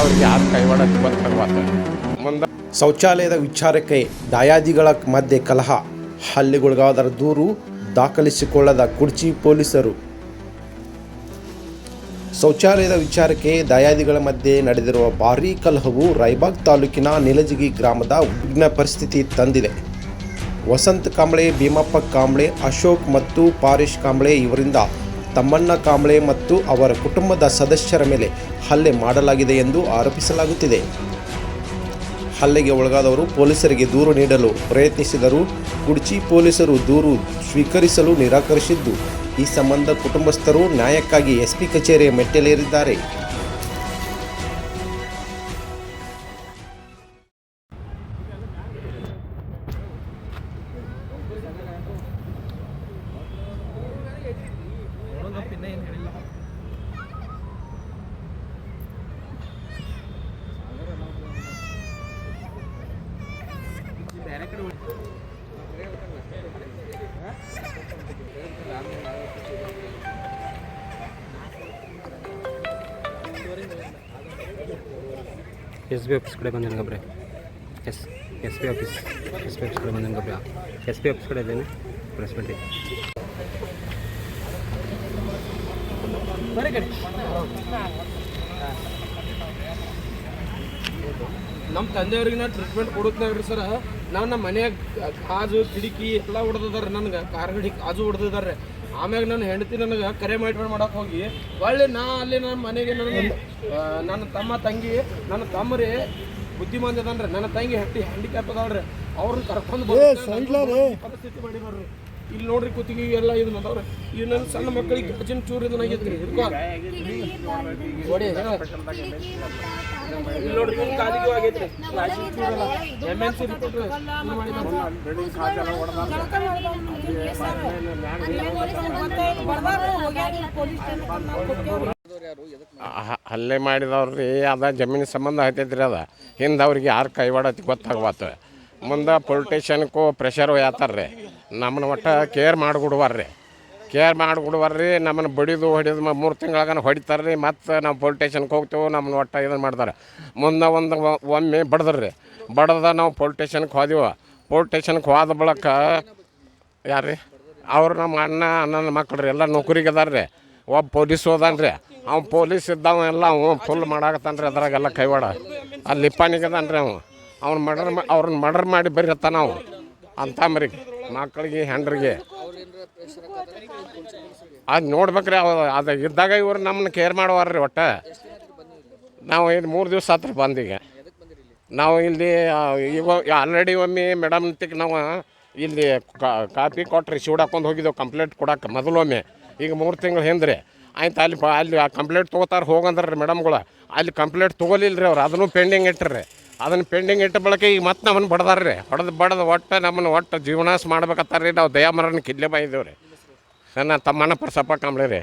ಹಿಂದವ್ರಿಗೆ ಯಾರು ಕೈವಾಡ ಗೊತ್ತಾಗ್ಬಾರ್ದು ಮುಂದೆ ಶೌಚಾಲಯದ ವಿಚಾರಕ್ಕೆ ದಾಯಾದಿಗಳ ಮಧ್ಯೆ ಕಲಹ. ಹಲ್ಲೆಗೊಳಗಾದರ ದೂರು ದಾಖಲಿಸಿಕೊಳ್ಳದ ಕುರ್ಚಿ ಪೊಲೀಸರು. ಶೌಚಾಲಯದ ವಿಚಾರಕ್ಕೆ ದಯಾದಿಗಳ ಮಧ್ಯೆ ನಡೆದಿರುವ ಭಾರೀ ಕಲಹವು ರಾಯಬಾಗ್ ತಾಲೂಕಿನ ನಿಲಜಗಿ ಗ್ರಾಮದ ಉಗ್ನ ಪರಿಸ್ಥಿತಿ ತಂದಿದೆ. ವಸಂತ್ ಕಾಂಬ್ಳೆ, ಭೀಮಪ್ಪ ಕಾಂಬ್ಳೆ, ಅಶೋಕ್ ಮತ್ತು ಪಾರೇಶ್ ಕಾಂಬ್ಳೆ ಇವರಿಂದ ತಮ್ಮಣ್ಣ ಕಾಂಬ್ಳೆ ಮತ್ತು ಅವರ ಕುಟುಂಬದ ಸದಸ್ಯರ ಮೇಲೆ ಹಲ್ಲೆ ಮಾಡಲಾಗಿದೆ ಎಂದು ಆರೋಪಿಸಲಾಗುತ್ತಿದೆ. ಹಲ್ಲೆಗೆ ಒಳಗಾದವರು ಪೊಲೀಸರಿಗೆ ದೂರು ನೀಡಲು ಪ್ರಯತ್ನಿಸಿದರು ಕುಡ್ಚಿ ಪೊಲೀಸರು ದೂರು ಸ್ವೀಕರಿಸಲು ನಿರಾಕರಿಸಿದ್ದು. ಈ ಸಂಬಂಧ ಕುಟುಂಬಸ್ಥರು ನ್ಯಾಯಕ್ಕಾಗಿ ಎಸ್ಪಿ ಕಚೇರಿಯ ಮೆಟ್ಟಲೇರಿದ್ದಾರೆ. ಎಸ್ ಬಿ ಆಫೀಸ್ ಕಡೆ ಬಂದೇನೆ ಗಬ್ರೆ S S P office S P office ಕಡೆ ಬಂದೇನೆ ಗಬ್ರೆ ಎಸ್ ಪಿ ಆಫೀಸ್ ಕಡೆ ಇದ್ದೇನೆ ಪ್ರೆಸ್ ನಮ್ಮ ತಂದೆಯವ್ರಿಗೆ ನಾ ಟ್ರೀಟ್ಮೆಂಟ್ ಕೊಡುತ್ತೇವ್ರಿ ಸರ್. ನಾವು ನಮ್ಮ ಮನೆಯಾಗ ಕಾಜು ಕಿಟಕಿ ಎಲ್ಲ ಹೊಡೆದಿದ್ದಾರೆ ನನಗೆ. ಕಾರ್ಗಡಿ ಕಾಜು ಹೊಡೆದಿದ್ದಾರೆ ಆಮ್ಯಾಗ ನನ್ನ ಹೆಂಡತಿ ನನಗೆ ಕರೆ ಮಾಡಿ ಮಾಡಕ್ಕೆ ಹೋಗಿ ಒಳ್ಳೆ ನಾ ಅಲ್ಲಿ ನನ್ನ ಮನೆಗೆ ನನಗೆ ನನ್ನ ತಮ್ಮ ತಂಗಿ ನನ್ನ ತಮ್ಮರಿ ಬುದ್ಧಿಮಾಂದ ಅದನ್ರಿ ನನ್ನ ತಂಗಿ ಹೆಟ್ಟಿ ಹ್ಯಾಂಡಿಕ್ಯಾಪ್ ಅದಾವ್ರಿ ಅವ್ರನ್ನ ಕರ್ಕೊಂಡು ಪರಿಸ್ಥಿತಿ ಮಾಡಿ ನೋಡ್ರಿ ಇಲ್ಲಿ ನೋಡ್ರಿ ಕುತ್ತಿಗೆ ಎಲ್ಲ ಇದು ಅದಾವ್ರಿ ಇದು ನನ್ನ ಸಣ್ಣ ಮಕ್ಕಳಿಗೆ ಗಾಜಿನ ಚೂರು ಇದನ್ನ ಆಗೈತ್ರಿ ಇಲ್ಲಿ ನೋಡ್ರಿ ಹಲ್ಲೆ ಮಾಡಿದವ್ರಿ, ಅದ ಜಮೀನು ಸಂಬಂಧ ಆಯ್ತೈತ್ರಿ ಅದ. ಹಿಂದವ್ರಿಗೆ ಯಾರು ಕೈವಾಡತಿ ಗೊತ್ತಾಗ್ಬಾರ್ದು ಮುಂದೆ ಪೊಲಿಟಿಷನ್ಗೂ ಪ್ರೆಷರು ರೀ ನಮ್ಮನ್ನ ಒಟ್ಟು ಕೇರ್ ಮಾಡಿಬಿಡುವಾರ್ರಿ ಕೇರ್ ಮಾಡಿಬಿಡುವಾರ್ರಿ ನಮ್ಮನ್ನು ಬಡಿದು ಹೊಡಿದು ಮೂರು ತಿಂಗಳಾಗನ ಹೊಡಿತಾರ್ರಿ. ಮತ್ತು ನಾವು ಪೊಲಿಟಿಷನ್ಗೆ ಹೋಗ್ತೇವೆ, ನಮ್ಮನ್ನ ಒಟ್ಟು ಇದನ್ನು ಮಾಡ್ತಾರೆ. ಮುಂದೆ ಒಂದು ಒಮ್ಮೆ ಬಡ್ದ್ರಿ. ಬಡ್ದ ನಾವು ಪೊಲಿಟಿಷನ್ಗೆ ಹೋದೆವು. ಪೊಲಿಟಿಷನ್ಗೆ ಹೋದ ಬಳಿಕ ಯಾರ್ರಿ? ಅವ್ರು ನಮ್ಮ ಅಣ್ಣ, ಅಣ್ಣನ ಮಕ್ಕಳು ರೀ ಎಲ್ಲ ನೌಕರಿಗೆ ಅದಾರ ರೀ ಒಬ್ಬ ಪೊಲೀಸ್ ರೀ ಅವ್ನು ಪೊಲೀಸ್ ಇದ್ದವ ಎಲ್ಲ ಅವ್ನು ಫುಲ್ ಮಾಡಾಕತ್ತಾನ ರೀ ಅದ್ರಾಗೆಲ್ಲ ಕೈವಾಡ. ಅಲ್ಲಿ ಲಿಪ್ಪಾನಿಗೆ ಅದಾನ ರೀ ಅವ್ನು ಮರ್ಡರ್ ಅವ್ರನ್ನ ಮರ್ಡರ್ ಮಾಡಿ ಬರೀತಾನ ನಾವು ಮರಿಗೆ ಮಕ್ಕಳಿಗೆ, ಹೆಂಡ್ರಿಗೆ. ಅದು ನೋಡ್ಬೇಕ್ರಿ, ಅವ ಅದು ಇದ್ದಾಗ ಇವ್ರು ನಮ್ಮನ್ನ ಕೇರ್ ಮಾಡುವಾರ್ರಿ ಒಟ್ಟು. ನಾವು ಇದು ಮೂರು ದಿವಸ ಹತ್ರ ಬಂದೀಗ. ನಾವು ಇಲ್ಲಿ ಈಗ ಆಲ್ರೆಡಿ ಒಮ್ಮೆ ಮೇಡಮ್ ತಿಕ್ ನಾವು ಇಲ್ಲಿ ಕಾಪಿ ಕೊಟ್ರಿ, ಶಿವಡ್ ಹಾಕೊಂಡು ಹೋಗಿದ್ದೆವು ಕಂಪ್ಲೇಂಟ್ ಕೊಡಕ್ಕೆ ಮೊದಲೊಮ್ಮೆ ಈಗ ಮೂರು ತಿಂಗಳು ಹಿಂದ್ರಿ. ಆಯ್ತು, ಅಲ್ಲಿ ಅಲ್ಲಿ ಆ ಕಂಪ್ಲೇಂಟ್ ತೊಗೋತಾರೆ ಹೋಗಂದ್ರಿ ಮೇಡಮ್ಗಳು ಅಲ್ಲಿ ಕಂಪ್ಲೇಂಟ್ ತೊಗೊಲಿಲ್ಲ ರೀ ಅವ್ರು, ಅದನ್ನು ಪೆಂಡಿಂಗ್ ಇಟ್ರಿ. ಅದನ್ನು ಪೆಂಡಿಂಗ್ ಇಟ್ಟ ಬಳಕೆ ಈಗ ಮತ್ತೆ ನಮ್ಮನ್ನು ಬಡ್ದಾರ ರೀ ಹೊಡೆದು ಬಡ್ದು ಒಟ್ಟು ನಮ್ಮನ್ನು ಒಟ್ಟು ಜೀವನಾಶ ಮಾಡ್ಬೇಕತ್ತಾರ ರೀ ನಾವು ದಯಾಮರನ ಕಿಲ್ಲೆ ಬಾಯಿದ್ದೇವೆ ರೀ ನನ್ನ ತಮ್ಮಣ್ಣ ಪರ್ಸಪ್ಪ ಕಾಂಬ್ಳೆ ರೀ